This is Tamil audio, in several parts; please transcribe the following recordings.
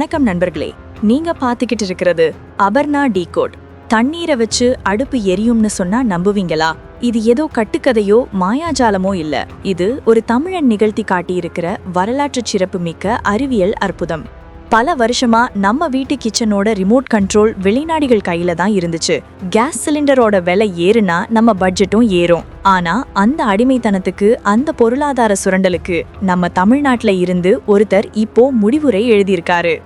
வணக்கம் நண்பர்களே. நீங்க பாத்துக்கிட்டு இருக்கிறது அபர்ணா டீகோட் தண்ணீரை வச்சு அடுப்பு எரியும்னு சொன்னா நம்புவீங்களா? இது ஏதோ கட்டுக்கதையோ மாயாஜாலமோ இல்ல. இது ஒரு தமிழன் நிகழ்த்தி காட்டியிருக்கிற வரலாற்று சிறப்பு மிக்க அறிவியல் அற்புதம். பல வருஷமா நம்ம வீட்டு கிச்சனோட ரிமோட் கண்ட்ரோல் வெளிநாடுகள் கையில தான் இருந்துச்சு. கேஸ் சிலிண்டரோட விலை ஏறுனா நம்ம பட்ஜெட்டும் ஏறும். ஆனா அந்த அடிமைத்தனத்துக்கு அந்த பொருளாதார சுரண்டலுக்கு நம்ம தமிழ்நாட்டுல இருந்து ஒருத்தர் இப்போ முடிவுரை எழுதியிருக்காரு.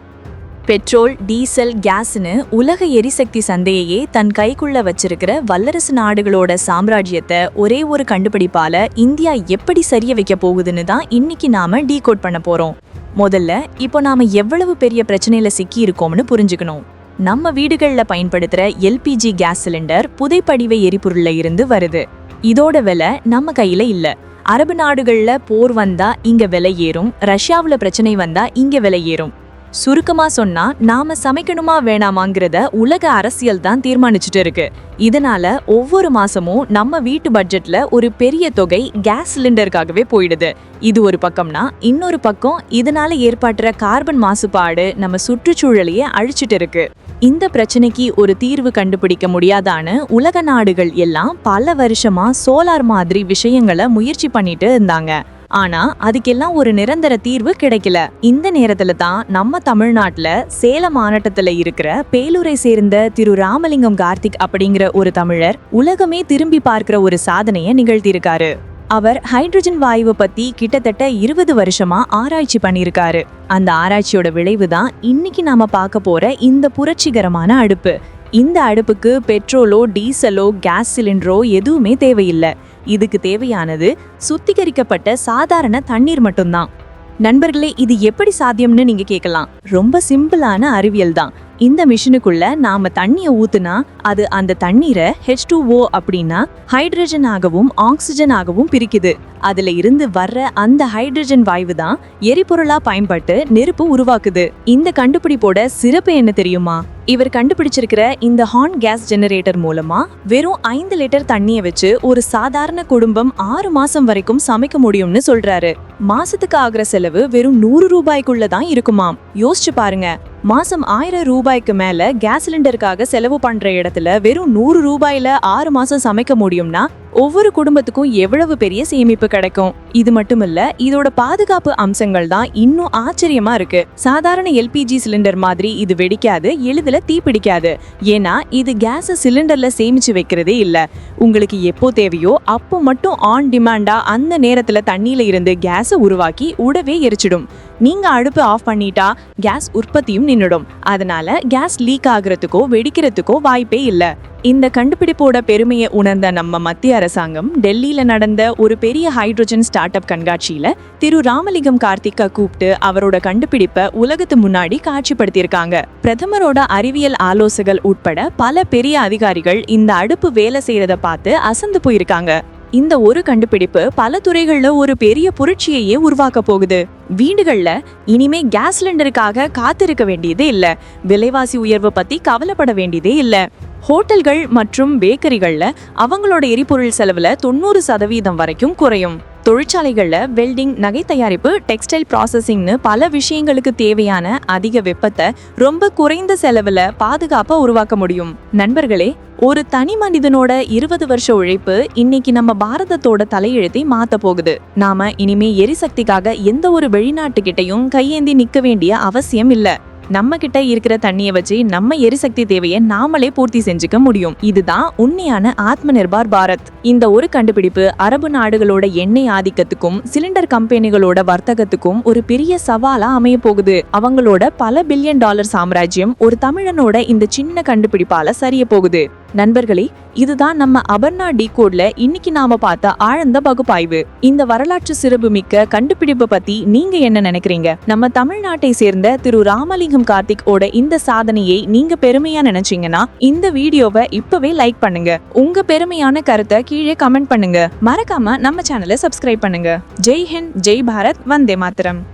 பெட்ரோல் டீசல் கேஸ்னு உலக எரிசக்தி சந்தையையே தன் கைக்குள்ள வச்சிருக்கிற வல்லரசு நாடுகளோட சாம்ராஜ்யத்தை ஒரே ஒரு கண்டுபிடிப்பால இந்தியா எப்படி சரிய வைக்க போகுதுன்னு தான் இன்னைக்கு நாம டீகோட் பண்ண போறோம். முதல்ல இப்போ நாம எவ்வளவு பெரிய பிரச்சனையில சிக்கி இருக்கோம்னு புரிஞ்சுக்கணும். நம்ம வீடுகளில் பயன்படுத்துகிற எல்பிஜி கேஸ் சிலிண்டர் புதைப்படிவ எரிபொருள்ல இருந்து வருது. இதோட விலை நம்ம கையில இல்ல. அரபு நாடுகளில் போர் வந்தா இங்க விலை ஏறும் ரஷ்யாவில் பிரச்சனை வந்தா இங்க விலை ஏறும். சுருக்கமா சொன்னா நாம சமைக்கணுமா வேணாமாங்கிறத உலக அரசியல் தான் தீர்மானிச்சுட்டு இருக்கு. இதனால ஒவ்வொரு மாசமும் நம்ம வீட்டு பட்ஜெட்ல ஒரு பெரிய தொகை கேஸ் சிலிண்டருக்காகவே போயிடுது. இது ஒரு பக்கம்னா இன்னொரு பக்கம் இதனால ஏற்படுற கார்பன் மாசுபாடு நம்ம சுற்றுச்சூழலையே அழிச்சிட்டு இருக்கு. இந்த பிரச்சனைக்கு ஒரு தீர்வு கண்டுபிடிக்க முடியாதான்னு உலக நாடுகள் எல்லாம் பல வருஷமா சோலார் மாதிரி விஷயங்களை முயற்சி பண்ணிட்டு இருந்தாங்க. ஆனா அதுக்கெல்லாம் ஒரு நிரந்தர தீர்வு கிடைக்கல. இந்த நேரத்துல தான் நம்ம தமிழ்நாட்டுல சேலம் மாவட்டத்துல இருக்கிற பேலூரை சேர்ந்த திரு ராமலிங்கம் கார்த்திக் அப்படிங்கிற ஒரு தமிழர் உலகமே திரும்பி பார்க்கிற ஒரு சாதனையை நிகழ்த்தியிருக்காரு. அவர் ஹைட்ரஜன் வாயுவை பத்தி கிட்டத்தட்ட இருபது வருஷமா ஆராய்ச்சி பண்ணியிருக்காரு. அந்த ஆராய்ச்சியோட விளைவு தான் இன்னைக்கு நாம பார்க்க போற இந்த புரட்சிகரமான அடுப்பு. இந்த அடுப்புக்கு பெட்ரோலோ டீசலோ கேஸ் சிலிண்டரோ எதுவுமே தேவையில்லை. இதுக்கு தேவையானது சுத்திகரிக்கப்பட்ட சாதாரண தண்ணீர் மட்டும்தான். நண்பர்களே இது எப்படி சாத்தியம்னு நீங்க கேட்கலாம். ரொம்ப சிம்பிளான அறிவியல் தான். இந்த மிஷினுக்குள்ள நாம தண்ணியை ஊத்துனா அது அந்த தண்ணீரை ஹெச் டூ ஓ அப்படின்னா ஹைட்ரஜன் ஆகவும் ஆக்சிஜன் ஆகவும் பிரிக்குது. அதுல இருந்து வர்ற அந்த ஹைட்ரஜன் வாயு தான் எரிபொருளா பயன்பட்டு நெருப்பு உருவாக்குது. இந்த கண்டுபிடிப்போட சிறப்பு என்ன தெரியுமா? இவர் கண்டுபிடிச்சிருக்கிற இந்த ஹார்ன் கேஸ் ஜெனரேட்டர் மூலமா வெறும் ஐந்து லிட்டர் தண்ணிய வச்சு ஒரு சாதாரண குடும்பம் ஆறு மாசம் வரைக்கும் சமைக்க முடியும்னு சொல்றாரு. மாசத்துக்கு ஆகுற செலவு வெறும் நூறு ரூபாய்க்குள்ள தான் இருக்குமாம். யோசிச்சு பாருங்க. மாசம் ஆயிரம் ரூபாய்க்கு மேல கேஸ் சிலிண்டருக்காக செலவு பண்ற இடத்துல வெறும் நூறு ரூபாயில ஆறு மாசம் சமைக்க முடியும்னா ஒவ்வொரு குடும்பத்துக்கும் எவ்வளவு பெரிய சேமிப்பு கிடைக்கும்? இது மட்டும் இல்ல இதோட பாதுகாப்பு அம்சங்கள் தான் இன்னும் ஆச்சரியமா இருக்கு. சாதாரண எல்பிஜி சிலிண்டர் மாதிரி இது வெடிக்காது எளிதில் தீப்பிடிக்காது ஏன்னா இது கேஸை சிலிண்டர்ல சேமிச்சு வைக்கிறதே இல்ல. உங்களுக்கு எப்போ தேவையோ அப்போ மட்டும் ஆன் டிமாண்டா அந்த நேரத்துல தண்ணியில இருந்து கேஸை உருவாக்கி உடவே எரிச்சிடும். நீங்க அடுப்பு ஆஃப் பண்ணிட்டா கேஸ் உற்பத்தியும் நின்னுடும். அதனால கேஸ் லீக் ஆகுறதுக்கோ வெடிக்கிறதுக்கோ வாய்ப்பே இல்ல. இந்த கண்டுபிடிப்போட பெருமையை உணர்ந்த நம்ம மத்திய அரசாங்கம் டெல்லியில நடந்த ஒரு பெரிய ஹைட்ரோஜன் ஸ்டார்ட் அப் கண்காட்சியில திரு ராமலிங்கம் கார்த்திகா கூப்பிட்டு அவரோட கண்டுபிடிப்பை உலகத்து முன்னாடி காட்சிப்படுத்தியிருக்காங்க. பிரதமரோட அறிவியல் ஆலோசகர்கள் உட்பட பல பெரிய அதிகாரிகள் இந்த அடுப்பு வேலை செய்யறத பார்த்து அசந்து போயிருக்காங்க. இந்த ஒரு கண்டுபிடிப்பு பல துறைகள்ல ஒரு பெரிய புரட்சியையே உருவாக்க போகுது. வீடுகள்ல இனிமே கேஸ் சிலிண்டருக்காக காத்திருக்க வேண்டியதே இல்ல. விலைவாசி உயர்வு பத்தி கவலைப்பட வேண்டியதே இல்ல. ஹோட்டல்கள் மற்றும் பேக்கரிகள்ல அவங்களோட எரிபொருள் செலவுல தொண்ணூறு சதவீதம் வரைக்கும் குறையும். தொழிற்சாலைகளில் வெல்டிங் நகை தயாரிப்பு டெக்ஸ்டைல் ப்ராசஸிங்னு பல விஷயங்களுக்கு தேவையான அதிக வெப்பத்தை ரொம்ப குறைந்த செலவில் பாதுகாப்பாக உருவாக்க முடியும். நண்பர்களே ஒரு தனி மனிதனோட இருபது வருஷ உழைப்பு இன்னைக்கு நம்ம பாரதத்தோட தலையெழுத்தை மாத்த போகுது. நாம இனிமே எரிசக்திக்காக எந்த ஒரு வெளிநாட்டுக்கிட்டையும் கையேந்தி நிக்க வேண்டிய அவசியம் இல்லை. நம்ம கிட்ட இருக்கிற தண்ணியை வச்சு நம்ம எரிசக்தி தேவையை நாமளே பூர்த்தி செஞ்சுக்க முடியும். இதுதான் உண்மையான ஆத்ம நிர்பார் பாரத். இந்த ஒரு கண்டுபிடிப்பு அரபு நாடுகளோட எண்ணெய் ஆதிக்கத்துக்கும் சிலிண்டர் கம்பெனிகளோட வர்த்தகத்துக்கும் ஒரு பெரிய சவாலா அமைய போகுது. அவங்களோட பல பில்லியன் டாலர் சாம்ராஜ்யம் ஒரு தமிழனோட இந்த சின்ன கண்டுபிடிப்பால சரிய போகுது. நண்பர்களே இதுதான் நம்ம அபர்ணா டிகோட்ல இன்னைக்கு நாம பார்த்த ஆழ்ந்த பகுப்பாய்வு. இந்த வரலாற்று சிறப்பு மிக்க கண்டுபிடிப்பு பத்தி நீங்க என்ன நினைக்கிறீங்க? நம்ம தமிழ்நாட்டை சேர்ந்த திரு ராமலிங்கம் கார்த்திக் ஓட இந்த சாதனையை நீங்க பெருமையா நினைச்சீங்கன்னா இந்த வீடியோவை இப்பவே லைக் பண்ணுங்க. உங்க பெருமையான கருத்தை கீழே கமெண்ட் பண்ணுங்க. மறக்காம நம்ம சேனலை சப்ஸ்கிரைப் பண்ணுங்க. ஜெய் ஹிந்த் ஜெய் பாரத் வந்தே மாத்திரம்.